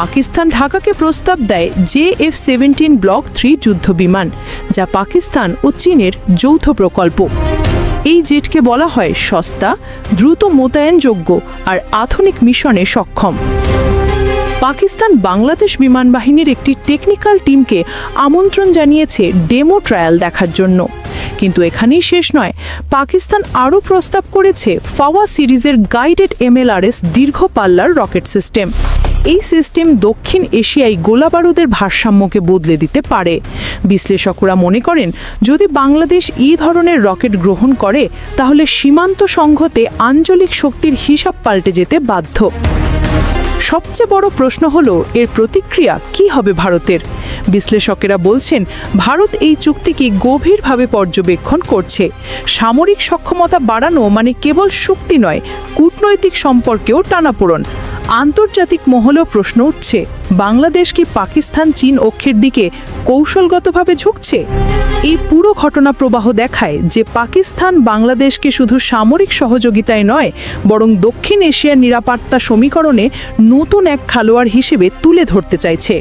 পাকিস্তান ঢাকাকে প্রস্তাব দেয় J F seventeen block three যুদ্ধ বিমান, যা পাকিস্তান ও চীনের যৌথ প্রকল্প। এই জেটকে বলা হয় সস্তা, দ্রুত মোতায়েনযোগ্য আর আধুনিক মিশনে সক্ষম। পাকিস্তান বাংলাদেশ বিমান বাহিনীর একটি টেকনিক্যাল টিমকে আমন্ত্রণ জানিয়েছে ডেমো ট্রায়াল দেখার জন্য। কিন্তু এখানেই শেষ নয়, পাকিস্তান আরও প্রস্তাব করেছে ফাওয়া সিরিজের গাইডেড এমএলআরএস দীর্ঘ পাল্লার রকেট সিস্টেম। এই সিস্টেম দক্ষিণ এশিয়ায় গোলাবারুদের ভারসাম্যকে বদলে দিতে পারে। বিশ্লেষকরা মনে করেন, যদি বাংলাদেশ এই ধরনের রকেট গ্রহণ করে, তাহলে সীমান্ত সংঘতে আঞ্চলিক শক্তির হিসাব পাল্টে যেতে বাধ্য। সবচেয়ে বড় প্রশ্ন হলো, এর প্রতিক্রিয়া কি হবে ভারতের? বিশ্লেষকেরা বলছেন, ভারত এই চুক্তিকে গভীরভাবে পর্যবেক্ষণ করছে। সামরিক সক্ষমতা বাড়ানো মানে কেবল শক্তি নয়, কূটনৈতিক সম্পর্কেও টানাপোড়ন। আন্তর্জাতিক মহলেও প্রশ্ন উঠছে, বাংলাদেশ কি পাকিস্তান, চীন অক্ষের দিকে কৌশলগতভাবে ঝুঁকছে? এই পুরো ঘটনা প্রবাহ দেখায় যে পাকিস্তান বাংলাদেশকে শুধু সামরিক সহযোগিতায় নয়, বরং দক্ষিণ এশিয়ার নিরাপত্তা সমীকরণে নতুন এক খেলোয়াড় হিসেবে তুলে ধরতে চাইছে।